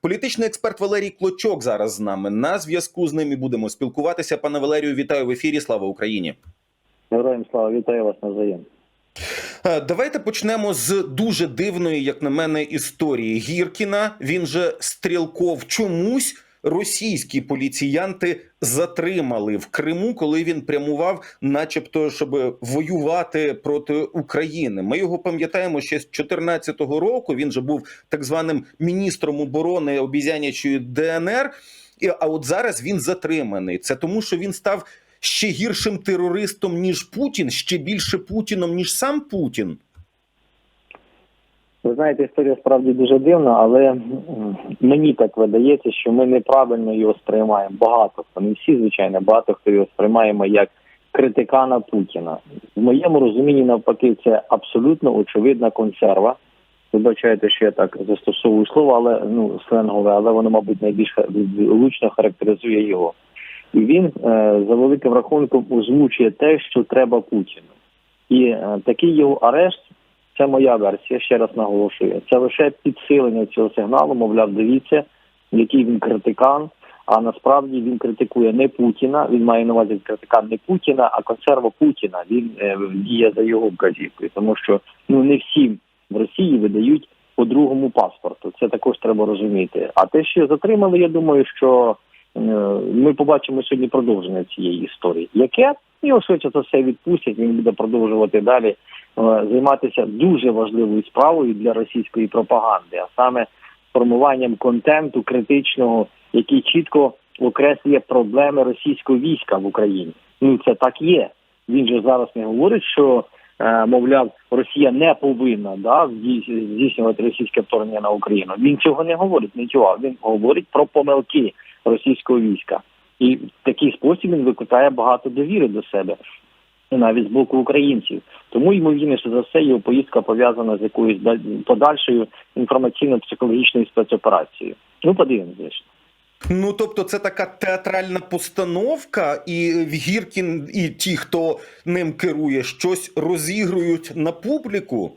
Політичний експерт Валерій Клочок зараз з нами на зв'язку з ним і будемо спілкуватися. Пане Валерію, вітаю в ефірі. Слава Україні. Героям слава вітаю вас на взаєм. Давайте почнемо з дуже дивної, як на мене, історії Гіркіна. Він же стрілков чомусь. Російські поліціянти затримали в Криму, коли він прямував, начебто, щоб воювати проти України. Ми його пам'ятаємо ще з 2014 року. Він же був так званим міністром оборони обізянячої ДНР. А от зараз він затриманий. Це тому, що він став ще гіршим терористом ніж Путін, ще більше Путіном ніж сам Путін. Ви знаєте, історія справді дуже дивна, але мені так видається, що ми неправильно його сприймаємо. Багато хто, не всі, звичайно, багато хто його сприймаємо як критикана Путіна. В моєму розумінні, навпаки, це абсолютно очевидна консерва. Вибачайте, що я так застосовую слово, але ну сленгове, але воно, мабуть, найбільш влучно характеризує його. І він е, за великим рахунком озвучує те, що треба Путіну. І е, такий його арешт це моя версія, ще раз наголошую. Це лише підсилення цього сигналу, мовляв, дивіться, який він критикан. А насправді він критикує не Путіна. Він має на увазі критикан не Путіна, а консерва Путіна. Він е, діє за його вказівкою, тому що ну не всім в Росії видають по другому паспорту. Це також треба розуміти. А те, що затримали, я думаю, що ми побачимо сьогодні продовження цієї історії. Яке його швидше за все відпустять. Він буде продовжувати далі е, займатися дуже важливою справою для російської пропаганди, а саме формуванням контенту критичного, який чітко окреслює проблеми російського війська в Україні. Ну це так є. Він же зараз не говорить, що е, мовляв Росія не повинна да здійс- здійснювати російське вторгнення на Україну. Він цього не говорить, нічого. Він говорить про помилки російського війська. І в такий спосіб він викликає багато довіри до себе, навіть з боку українців. Тому ймовірніше за все його поїздка пов'язана з якоюсь да- подальшою інформаційно-психологічною спецоперацією. Ну, подивимось, звісно. Ну тобто, це така театральна постановка, і Гіркін, і ті, хто ним керує, щось розігрують на публіку.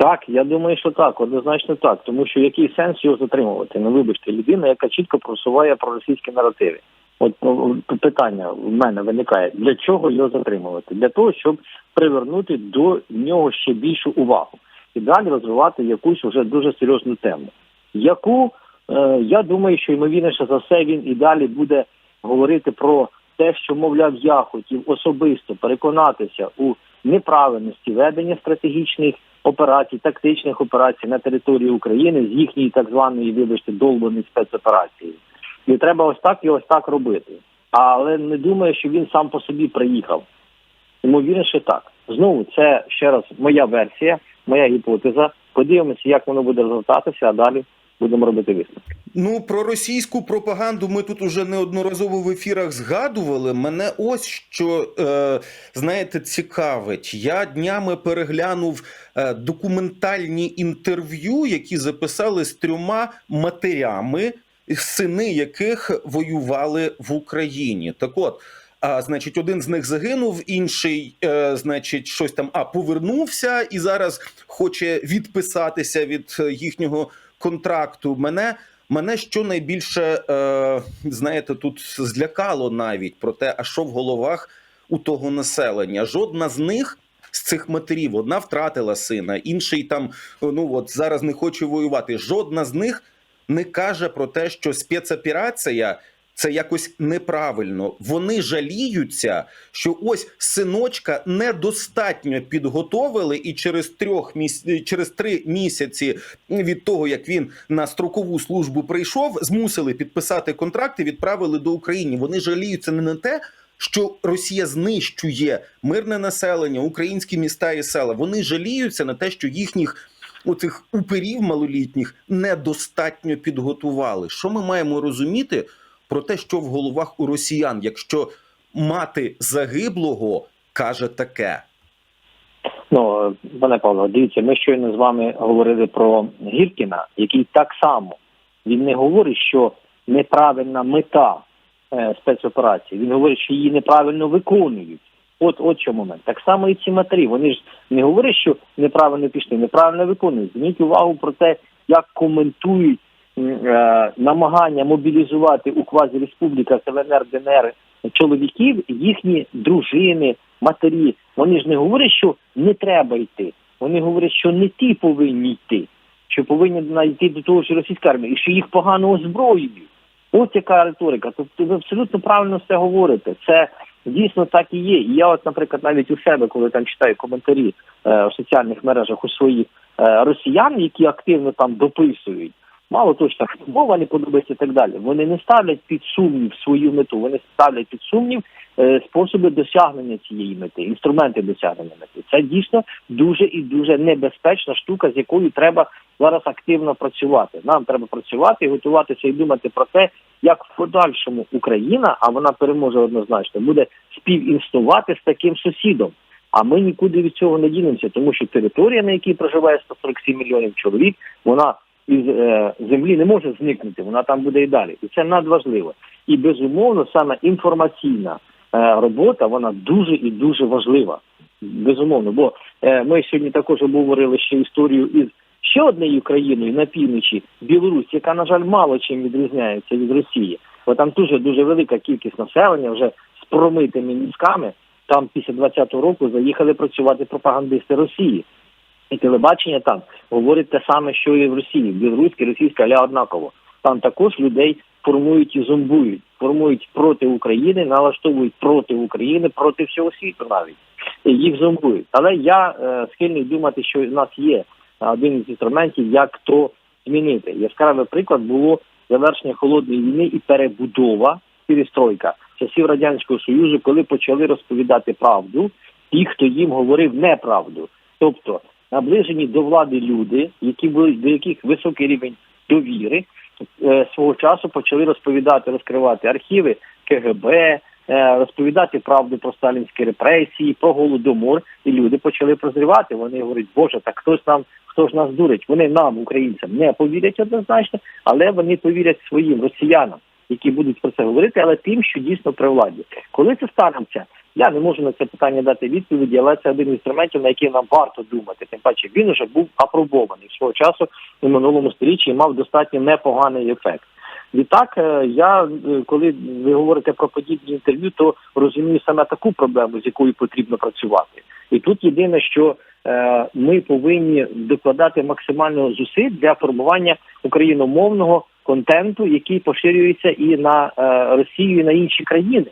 Так, я думаю, що так, однозначно так. Тому що який сенс його затримувати? Ну, вибачте, людина, яка чітко просуває проросійські наративи. От ну, питання в мене виникає: для чого його затримувати? Для того, щоб привернути до нього ще більшу увагу і далі розвивати якусь вже дуже серйозну тему, яку е, я думаю, що ймовірніше за все він і далі буде говорити про те, що мовляв, я хотів особисто переконатися у неправильності ведення стратегічних операцій, тактичних операцій на території України з їхньої так званої, вибачте, долбаної спецоперації. І треба ось так і ось так робити. Але не думаю, що він сам по собі приїхав. Ймовірніше так. Знову це ще раз моя версія, моя гіпотеза. Подивимося, як воно буде розвертатися, а далі будемо робити висновки. Ну, про російську пропаганду ми тут уже неодноразово в ефірах згадували. Мене ось що е, знаєте цікавить. Я днями переглянув е, документальні інтерв'ю, які записали з трьома матерями, сини яких воювали в Україні. Так от. А, значить, один з них загинув, інший, е, значить, щось там а повернувся і зараз хоче відписатися від е, їхнього контракту. Мене мене що найбільше е, знаєте, тут злякало навіть про те, а що в головах у того населення. Жодна з них. З цих матерів одна втратила сина, інший там ну от зараз не хоче воювати. Жодна з них не каже про те, що спецоперація це якось неправильно. Вони жаліються, що ось синочка недостатньо підготовили, і через трьох міс... через три місяці від того, як він на строкову службу прийшов, змусили підписати контракт і відправили до України. Вони жаліються не на те. Що Росія знищує мирне населення, українські міста і села. Вони жаліються на те, що їхніх оцих уперів малолітніх недостатньо підготували. Що ми маємо розуміти про те, що в головах у росіян, якщо мати загиблого каже таке? Ну, пане Павло, дивіться, ми щойно з вами говорили про Гіркіна, який так само він не говорить, що неправильна мета е, спецоперації. Він говорить, що її неправильно виконують. От от що момент. Так само і ці матері. Вони ж не говорять, що неправильно пішли, неправильно виконують. Зверніть увагу про те, як коментують намагання мобілізувати у квазі-республіках ЛНР, ДНР чоловіків, їхні дружини, матері. Вони ж не говорять, що не треба йти. Вони говорять, що не ті повинні йти, що повинні знайти до того ж російська армія, і що їх погано озброюють. Ось яка риторика. Тобто ви абсолютно правильно все говорите. Це дійсно так і є. І я, от, наприклад, навіть у себе, коли там читаю коментарі е, в соціальних мережах у своїх е, росіян, які активно там дописують. Мало того, що мова не подобається і так далі. Вони не ставлять під сумнів свою мету, вони ставлять під сумнів е, способи досягнення цієї мети, інструменти досягнення мети. Це дійсно дуже і дуже небезпечна штука, з якою треба зараз активно працювати. Нам треба працювати готуватися і думати про те, як в подальшому Україна, а вона переможе однозначно, буде співінснувати з таким сусідом. А ми нікуди від цього не дінемося, тому що територія, на якій проживає 147 мільйонів чоловік, вона із е, землі не може зникнути, вона там буде і далі. І це надважливо. І безумовно, саме інформаційна е, робота вона дуже і дуже важлива. Безумовно, бо е, ми сьогодні також обговорили ще історію із ще однією країною на півночі Білорусь, яка на жаль мало чим відрізняється від Росії. Бо там дуже дуже велика кількість населення вже з промитими мізками. Там після 20-го року заїхали працювати пропагандисти Росії. І телебачення там говорить те саме, що і в Росії. Білоруська, російська, аля однаково. Там також людей формують і зомбують, формують проти України, налаштовують проти України, проти всього світу навіть І їх зомбують. Але я е, схильний думати, що в нас є один із інструментів, як то змінити. Яскравий приклад було завершення холодної війни і перебудова перестройка часів радянського союзу, коли почали розповідати правду, ті, хто їм говорив неправду, тобто наближені до влади люди, які були до яких високий рівень довіри, е, свого часу почали розповідати, розкривати архіви КГБ, е, розповідати правду про сталінські репресії, про голодомор, і люди почали прозрівати. Вони говорять, Боже, так хтось нам, хто ж нас дурить? Вони нам, українцям, не повірять однозначно, але вони повірять своїм росіянам, які будуть про це говорити, але тим, що дійсно при владі. Коли це станеться, я не можу на це питання дати відповіді, але це один інструментів, на який нам варто думати. Тим паче він вже був апробований свого часу у минулому сторіччі і мав достатньо непоганий ефект. Відтак, е, я е, коли ви говорите про подібні інтерв'ю, то розумію саме таку проблему, з якою потрібно працювати. І тут єдине, що е, ми повинні докладати максимально зусиль для формування україномовного контенту, який поширюється і на Росію, і на інші країни.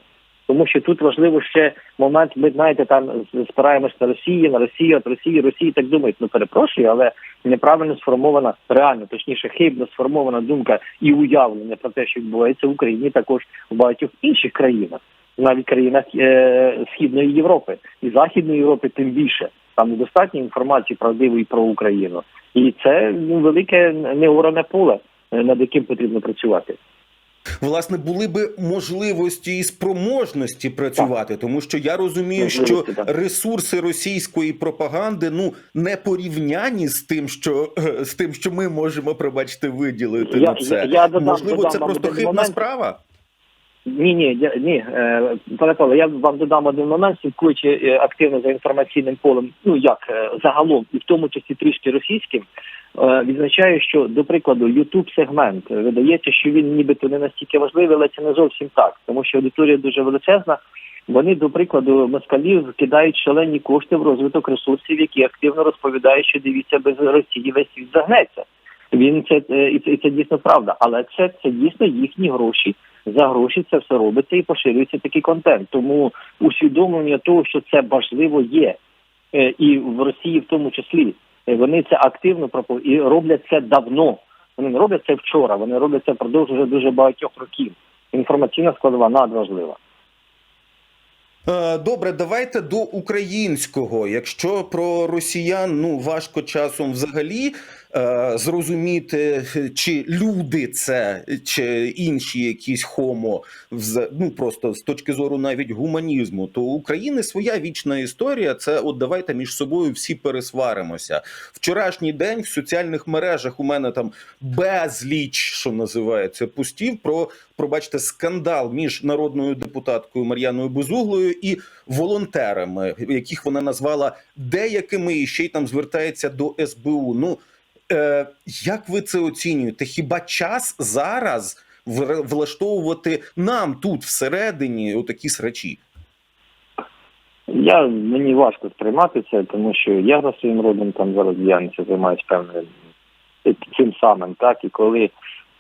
Тому що тут важливо ще момент, ми знаєте, там спираємось на Росію, на Росію, от Росії, Росії так думають. Ну перепрошую, але неправильно сформована, реально точніше, хибно сформована думка і уявлення про те, що відбувається в Україні, також в багатьох інших країнах, навіть країнах е- Східної Європи і Західної Європи, тим більше там недостатньо інформації правдивої про Україну, і це ну, велике неоране поле, е, над яким потрібно працювати. Власне, були би можливості і спроможності працювати, тому що я розумію, що так. ресурси російської пропаганди ну не порівняні з тим, що е, з тим, що ми можемо пробачте виділити Я- на це. я- я додам- Можливо, додам це просто хибна момент. справа. Ні, ні, ні, е, пане Павло, я вам додам один момент, слідкуючи е, активно за інформаційним полем, ну як загалом, і в тому числі трішки російським, е, відзначаю, що до прикладу youtube сегмент видається, що він нібито не настільки важливий, але це не зовсім так, тому що аудиторія дуже величезна. Вони, до прикладу, москалів кидають шалені кошти в розвиток ресурсів, які активно розповідають, що дивіться без Росії весь світ загнеться. Він це е, і це, і це дійсно правда, але це, це дійсно їхні гроші. За гроші це все робиться і поширюється такий контент. Тому усвідомлення того, що це важливо є, Е, і в Росії в тому числі. Вони це активно пропо- і роблять це давно. Вони не роблять це вчора, вони роблять це впродовж вже дуже багатьох років. Інформаційна складова надважлива. Е, Добре, давайте до українського. Якщо про росіян ну важко часом взагалі зрозуміти, чи люди це, чи інші якісь хомо, ну просто з точки зору навіть гуманізму, то у України своя вічна історія. Це от давайте між собою всі пересваримося. Вчорашній день в соціальних мережах у мене там безліч, що називається, пустів про пробачте скандал між народною депутаткою Мар'яною Безуглою і волонтерами, яких вона назвала деякими, і ще й там звертається до СБУ. Ну Е, як ви це оцінюєте? Хіба час зараз влаштовувати нам тут всередині отакі срачі? Я мені важко сприймати це, тому що я за своїм родом там зараз діяльністю займаюся певним цим самим, так і коли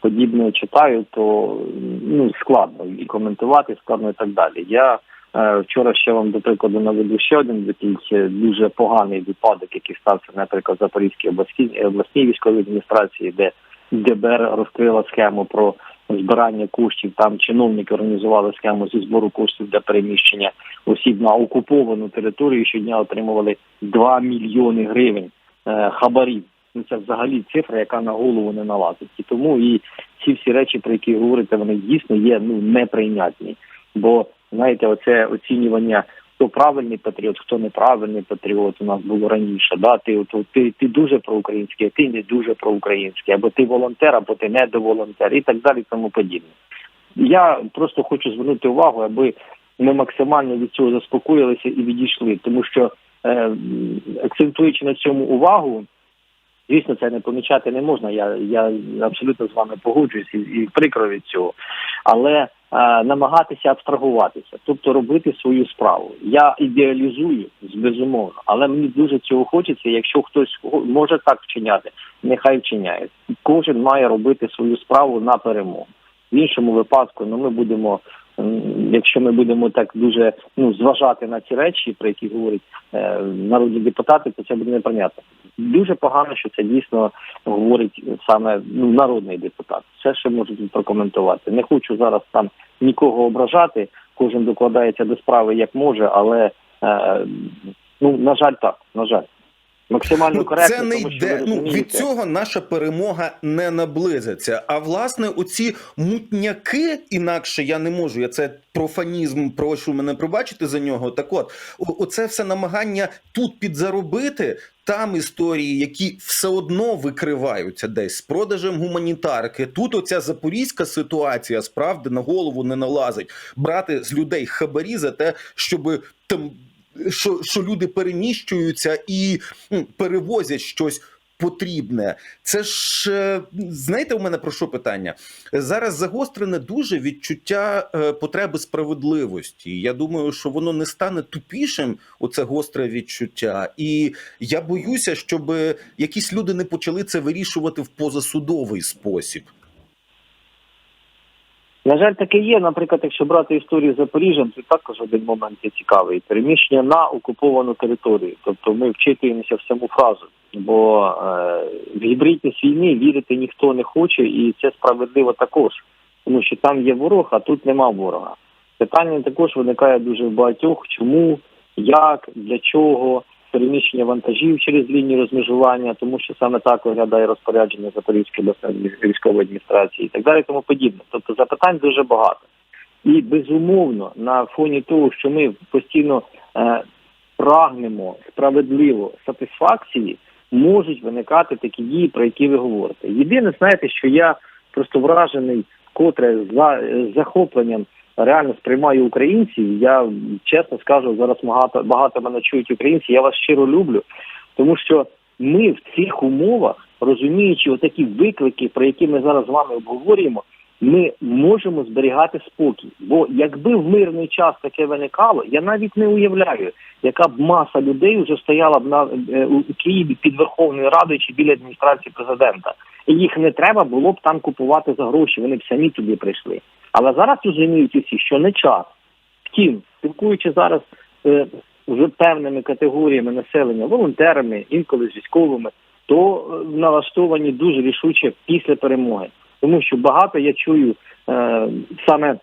подібне читаю, то ну складно і коментувати, складно і так далі. Я вчора ще вам до прикладу наведу ще один такий е, дуже поганий випадок, який стався, наприклад, Запорізькій обласній обласній військовій адміністрації, де ДБР розкрила схему про збирання коштів. Там чиновники організували схему зі збору коштів для переміщення осіб на окуповану територію. Щодня отримували 2 мільйони гривень е, хабарів. Ну це взагалі цифра, яка на голову не налазить. І тому і ці всі речі, про які говорите, вони дійсно є ну неприйнятні. Бо знаєте, оце оцінювання. Хто правильний патріот, хто неправильний патріот у нас було раніше. Да, ти от, ти, ти дуже проукраїнський, а ти не дуже проукраїнський, або ти волонтер, або ти не до волонтер, і так далі, і тому подібне. Я просто хочу звернути увагу, аби ми максимально від цього заспокоїлися і відійшли, тому що е, акцентуючи на цьому увагу, звісно, це не помічати не можна. Я, я абсолютно з вами погоджуюсь і, і прикро від цього. Але намагатися абстрагуватися, тобто робити свою справу. Я ідеалізую безумовно, але мені дуже цього хочеться. Якщо хтось може так вчиняти, нехай вчиняє. Кожен має робити свою справу на перемогу. В іншому випадку, ну ми будемо, якщо ми будемо так дуже ну зважати на ці речі, про які говорять е, народні депутати, то це буде неприйнятно. Дуже погано, що це дійсно говорить саме ну, народний депутат. Все, що можу прокоментувати. Не хочу зараз там нікого ображати. Кожен докладається до справи як може, але е, ну на жаль, так на жаль. Максимально Ну, коректно, це не йде. Ну від цього наша перемога не наблизиться. А власне, оці мутняки, інакше я не можу. Я це профанізм, прошу мене пробачити за нього. Так от, оце все намагання тут підзаробити. Там історії, які все одно викриваються десь з продажем гуманітарки. Тут оця запорізька ситуація справді на голову не налазить. Брати з людей хабарі за те, щоб там що, що люди переміщуються і перевозять щось потрібне. Це ж е, знаєте, у мене про що питання? Зараз загострене дуже відчуття е, потреби справедливості. Я думаю, що воно не стане тупішим, оце гостре відчуття. І я боюся, щоб якісь люди не почали це вирішувати в позасудовий спосіб. На жаль, таке є. Наприклад, якщо брати історію з Запоріжжям, це також один момент є цікавий. Переміщення на окуповану територію. Тобто ми вчитуємося в саму фразу. Бо е, в гібридність війни вірити ніхто не хоче, і це справедливо також. Тому що там є ворог, а тут нема ворога. Питання також виникає дуже в багатьох, чому, як, для чого, переміщення вантажів через лінію розмежування, тому що саме так виглядає розпорядження Запорізької військової адміністрації і так далі, тому подібне. Тобто запитань дуже багато. І безумовно, на фоні того, що ми постійно е, прагнемо справедливо сатисфакції, можуть виникати такі дії, про які ви говорите. Єдине, знаєте, що я просто вражений, котре за з захопленням реально сприймаю українців. Я чесно скажу, зараз багато багато мене чують українці. Я вас щиро люблю, тому що ми в цих умовах, розуміючи отакі виклики, про які ми зараз з вами обговорюємо, ми можемо зберігати спокій. Бо якби в мирний час таке виникало, я навіть не уявляю, яка б маса людей вже стояла б на е, у Києві під Верховною Радою чи біля адміністрації президента. І їх не треба було б там купувати за гроші. Вони б самі туди прийшли. Але зараз розуміють усі, що не час. Втім, спілкуючи зараз е, з певними категоріями населення, волонтерами, інколи з військовими, то е, налаштовані дуже рішуче після перемоги. Тому що багато я чую е, саме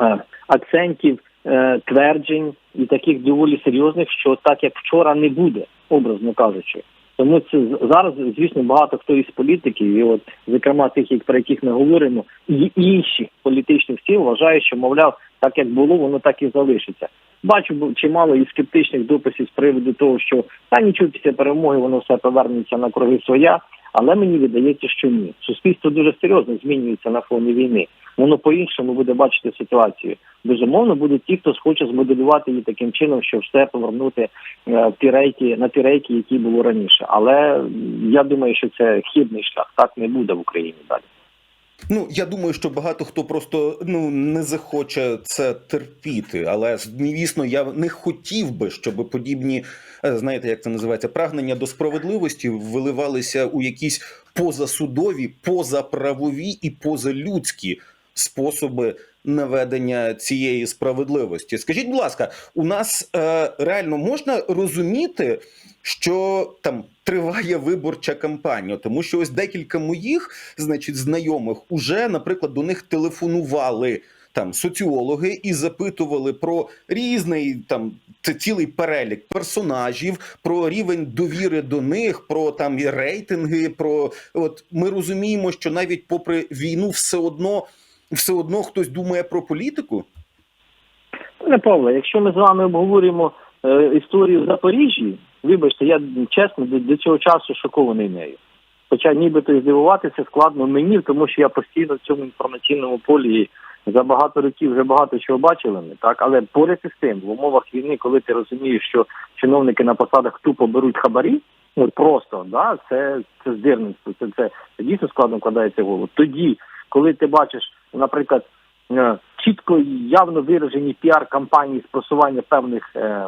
е, акцентів, е, тверджень і таких доволі серйозних, що так як вчора не буде, образно кажучи. Тому це зараз, звісно, багато хто із політиків, і от зокрема тих, про яких ми говоримо, і інших політичних сил вважає, що мовляв, так як було, воно так і залишиться. Бачу чимало і скептичних дописів з приводу того, що та нічого після перемоги воно все повернеться на круги своя. Але мені видається, що ні. Суспільство дуже серйозно змінюється на фоні війни. Воно по-іншому буде бачити ситуацію. Безумовно, будуть ті, хто схоче змоделювати її таким чином, щоб все повернути е, в ті рейки на ті рейки, які було раніше. Але я думаю, що це хибний шлях. Так не буде в Україні далі. Ну я думаю, що багато хто просто ну не захоче це терпіти. Але звісно, я не хотів би, щоб подібні, е, знаєте, як це називається, прагнення до справедливості виливалися у якісь позасудові, позаправові і позалюдські способи наведення цієї справедливості. Скажіть, будь ласка, у нас е, реально можна розуміти, що там триває виборча кампанія, тому що ось декілька моїх, значить, знайомих уже, наприклад, до них телефонували. Там соціологи і запитували про різний там це цілий перелік персонажів, про рівень довіри до них, про там рейтинги. Про от ми розуміємо, що навіть попри війну, все одно все одно хтось думає про політику. Пане Павло, якщо ми з вами обговорюємо е, історію в Запоріжжі, вибачте, я чесно до, до цього часу шокований нею. Хоча нібито здивуватися складно мені, тому що я постійно в цьому інформаційному полі за багато років вже багато чого бачили ми, так але поряд із тим, в умовах війни, коли ти розумієш, що чиновники на посадах тупо беруть хабарі, ну просто да, це, це здирництво, це, це дійсно складно вкладається в голову. Тоді, коли ти бачиш, наприклад, е, чітко явно виражені піар-кампанії з просування певних е,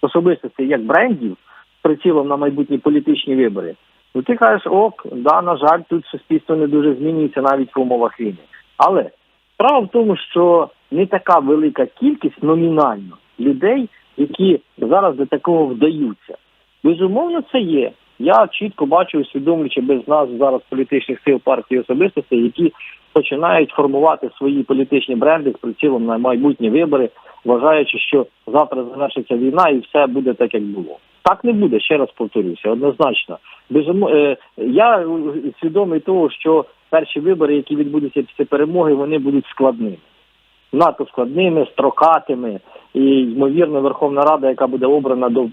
особистостей як брендів з прицілом на майбутні політичні вибори, ну ти кажеш, ок, да, на жаль, тут суспільство не дуже змінюється навіть в умовах війни. Але справа в тому, що не така велика кількість номінально людей, які зараз до такого вдаються. Безумовно, це є. Я чітко бачу, усвідомлюючи без нас зараз політичних сил партії особистостей, які починають формувати свої політичні бренди з прицілом на майбутні вибори, вважаючи, що завтра завершиться війна і все буде так, як було. Так не буде, ще раз повторюся, однозначно. Безумо... е, Я свідомий того, що перші вибори, які відбудуться після перемоги, вони будуть складними. Надто складними, строкатими, і ймовірно, Верховна Рада, яка буде обрана до е,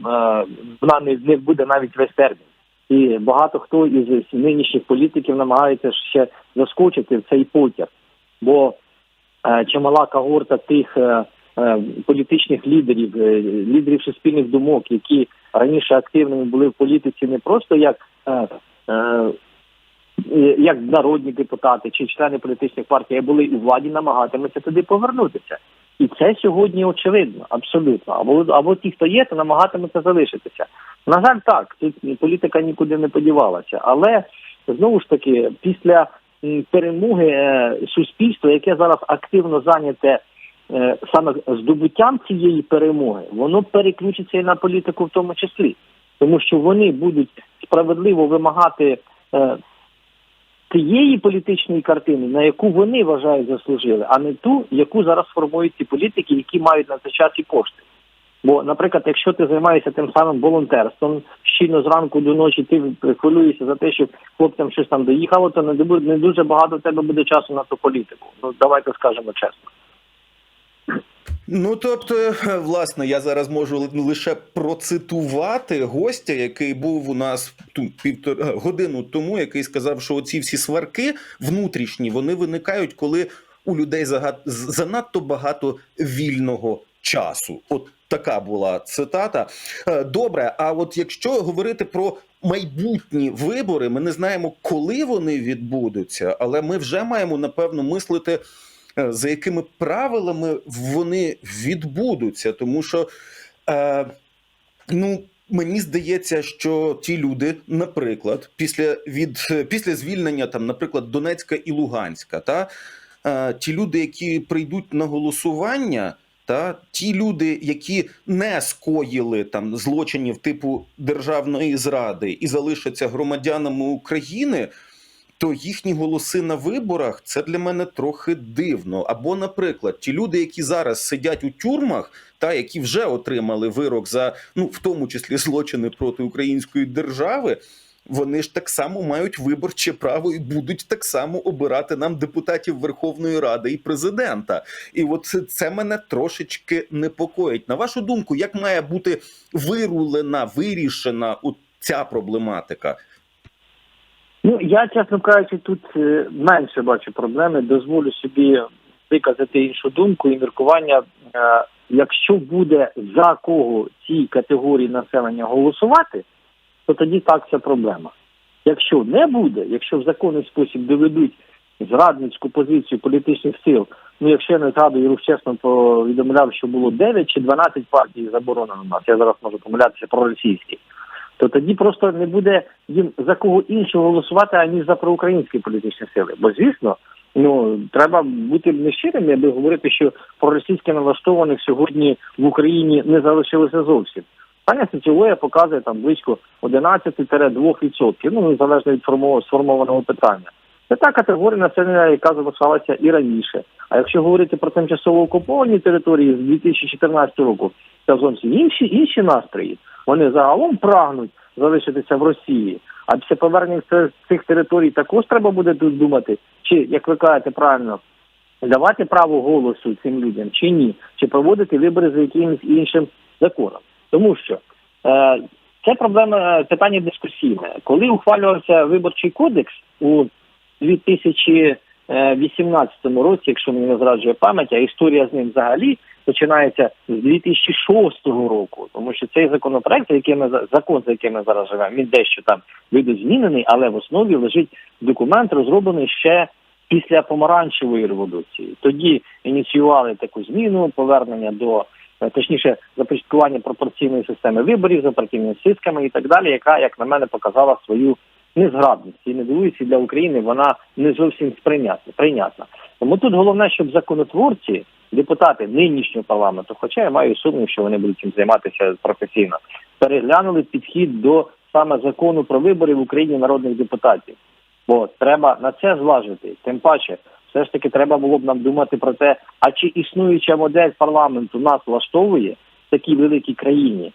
вона не буде навіть весь термін. І багато хто із нинішніх політиків намагається ще заскочити в цей потяг, бо е, чимала когорта тих е, е, політичних лідерів, е, лідерів суспільних думок, які раніше активними були в політиці, не просто як, е, е, як народні депутати чи члени політичних партій, були у владі, намагатимуться туди повернутися. І це сьогодні очевидно, абсолютно. Або або ті, хто є, то намагатимуться залишитися. На жаль, так тут політика нікуди не подівалася, але знову ж таки, після перемоги е, суспільства, яке зараз активно зайняте е, саме здобуттям цієї перемоги, воно переключиться і на політику в тому числі, тому що вони будуть справедливо вимагати. Е, Тієї політичної картини, на яку вони вважають заслужили, а не ту, яку зараз формують ці політики, які мають на це час і кошти. Бо, наприклад, якщо ти займаєшся тим самим волонтерством, щільно зранку до ночі ти хвилюєшся за те, щоб хлопцям щось там доїхало, то не дуже багато тебе буде часу на ту політику. Ну давайте скажемо чесно. Ну тобто, е, власне, я зараз можу лише процитувати гостя, який був у нас ту півтора годину тому, який сказав, що оці всі сварки внутрішні вони виникають, коли у людей занадто багато вільного часу. От така була цитата. Е, Добре, а от якщо говорити про майбутні вибори, ми не знаємо, коли вони відбудуться, але ми вже маємо напевно мислити е, за якими правилами вони відбудуться, тому що е, ну. Мені здається, що ті люди, наприклад, після від після звільнення, там, наприклад, Донецька і Луганська, та е, ті люди, які прийдуть на голосування, та ті люди, які не скоїли там злочинів типу державної зради і залишаться громадянами України, то їхні голоси на виборах це для мене трохи дивно. Або, наприклад, ті люди, які зараз сидять у тюрмах, та які вже отримали вирок за ну в тому числі злочини проти української держави. Вони ж так само мають виборче право і будуть так само обирати нам депутатів Верховної Ради і президента. І от це, це мене трошечки непокоїть. На вашу думку, як має бути вирулена, вирішена ця проблематика? Ну я чесно кажучи, тут е, менше бачу проблеми. Дозволю собі виказати іншу думку і міркування. Е, Якщо буде за кого цій категорії населення голосувати, то тоді так це проблема. Якщо не буде, якщо в законний спосіб доведуть зрадницьку позицію політичних сил, ну якщо я не згадую, рух чесно повідомляв, що було 9 чи 12 партій заборонено нас. Я зараз можу помилятися про російські. То тоді просто не буде їм за кого іншого голосувати, аніж за проукраїнські політичні сили. Бо звісно, ну треба бути нещирими, аби говорити, що проросійськи налаштованих сьогодні в Україні не залишилося зовсім. Паня соціологія показує там близько 11-2%, ну незалежно від сформованого питання. Це та категорія населення, яка залишалася і раніше. А якщо говорити про тимчасово окуповані території з 2014 року, це зовсім інші інші настрої. Вони загалом прагнуть залишитися в Росії. А після повернення цих територій також треба буде тут думати, чи як ви кажете правильно, давати право голосу цим людям чи ні, чи проводити вибори за якимось іншим законом. Тому що е, це проблема е, питання дискусійне. Коли ухвалювався виборчий кодекс у 2018 році, якщо мені не зраджує пам'ять, а історія з ним взагалі починається з 2006 року, тому що цей законопроект, за яким ми закон, за яким ми зараз живемо, він дещо там видозмінений, але в основі лежить документ, розроблений ще після помаранчевої революції. Тоді ініціювали таку зміну, повернення до точніше започаткування пропорційної системи виборів за партійними списками і так далі, яка, як на мене, показала свою незграбність і не дивуюся для України вона не зовсім сприйнятна прийнятна. Тому тут головне, щоб законотворці, депутати нинішнього парламенту, хоча я маю сумнів, що вони будуть цим займатися професійно, переглянули підхід до саме закону про вибори в Україні народних депутатів. Бо треба на це зважити. Тим паче, все ж таки треба було б нам думати про те, а чи існуюча модель парламенту нас влаштовує в такій великій країні.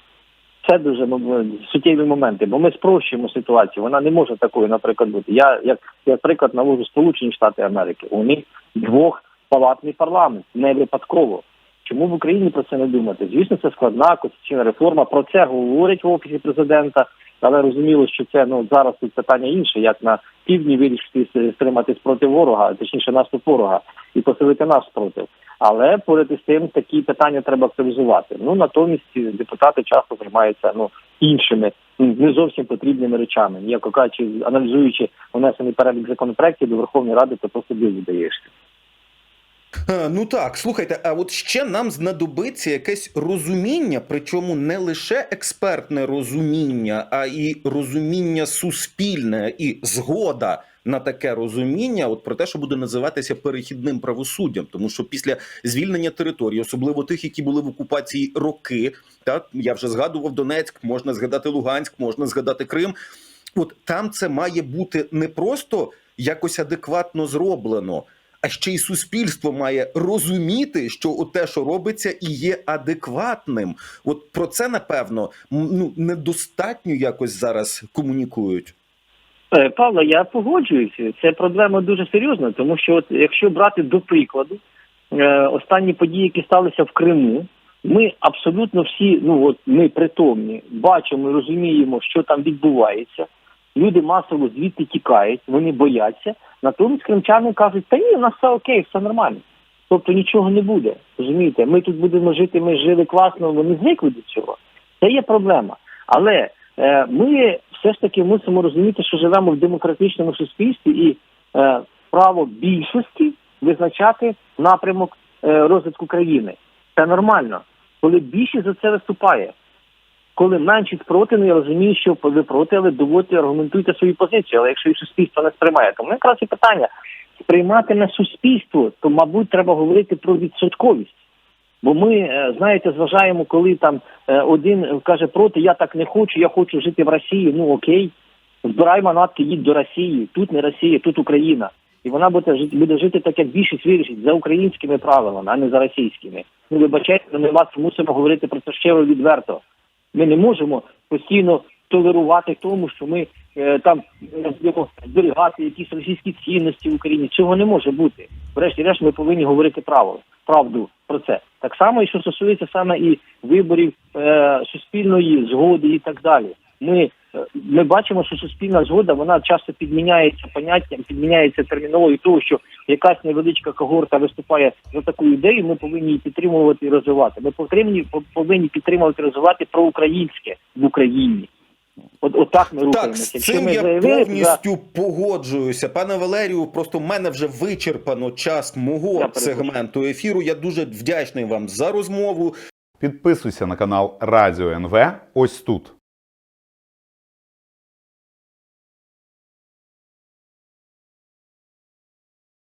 Це дуже ну, суттєві моменти, бо ми спрощуємо ситуацію. Вона не може такою, наприклад, бути. Я як я приклад навожу Сполучені Штати Америки. У них двохпалатний парламент, не випадково. Чому в Україні про це не думати? Звісно, це складна конституційна реформа. Про це говорять в офісі президента, але розуміло, що це ну зараз тут питання інше, як на півдні вирішити стримати спротив ворога, точніше наступ ворога, і посилити наш спротив. Але поряд із тим такі питання треба актуалізувати. Ну натомість депутати часто займаються ну іншими не зовсім потрібними речами. Як кажучи, аналізуючи внесений перелік законопроектів до Верховної Ради, то просто диву даєшся. Е, Ну так, слухайте, а от ще нам знадобиться якесь розуміння, причому не лише експертне розуміння, а і розуміння суспільне і згода на таке розуміння, от про те, що буде називатися перехідним правосуддям, тому що після звільнення території, особливо тих, які були в окупації роки, так я вже згадував Донецьк, можна згадати Луганськ, можна згадати Крим. От там це має бути не просто якось адекватно зроблено а ще й суспільство має розуміти, що те, що робиться, і є адекватним. От про це напевно ну недостатньо якось зараз комунікують. Е, Павло, я погоджуюся. Це проблема дуже серйозна, тому що от якщо брати до прикладу е, останні події, які сталися в Криму, ми абсолютно всі, ну от ми притомні, бачимо, і розуміємо, що там відбувається. Люди масово звідти тікають, вони бояться. Натомість кримчани кажуть, та ні, у нас все окей, все нормально. Тобто нічого не буде. Розумієте, ми тут будемо жити, ми жили класно, вони звикли до цього. Це є проблема. Але е, ми все ж таки мусимо розуміти, що живемо в демократичному суспільстві і е, право більшості визначати напрямок е, розвитку країни. Це нормально, коли більшість за це виступає. Коли меншість проти, ну я розумію, що ви проти, але доводьте, аргументуйте свою позицію. Але якщо і суспільство не сприймає, то мене якраз і питання сприймати на суспільство, то мабуть треба говорити про відсотковість. Бо ми, е, знаєте, зважаємо, коли там е, один каже проти, я так не хочу, я хочу жити в Росії. Ну окей, збирай манатки, їдь до Росії. Тут не Росія, тут Україна. І вона буде жити, буде жити так, як більшість вирішить, за українськими правилами, а не за російськими. Ну, вибачайте, ми вас мусимо говорити про це щиро відверто. Ми не можемо постійно толерувати тому, що ми е, там будемо зберігати якісь російські цінності в Україні. Цього не може бути. Врешті-решт, ми повинні говорити право, правду про це. Так само, і що стосується саме і виборів е, суспільної згоди і так далі. Ми ми бачимо, що суспільна згода вона часто підміняється поняттям, підміняється термінологією того, що якась невеличка когорта виступає за таку ідею. Ми повинні її підтримувати і розвивати. Ми повинні повинні підтримувати і розвивати проукраїнське в Україні. От, от так ми Так, з цим ми я заявили за- повністю погоджуюся. Пане Валерію, просто в мене вже вичерпано час Я мого перепрошую. сегменту ефіру. Я дуже вдячний вам за розмову. Підписуйся на канал Радіо НВ ось тут.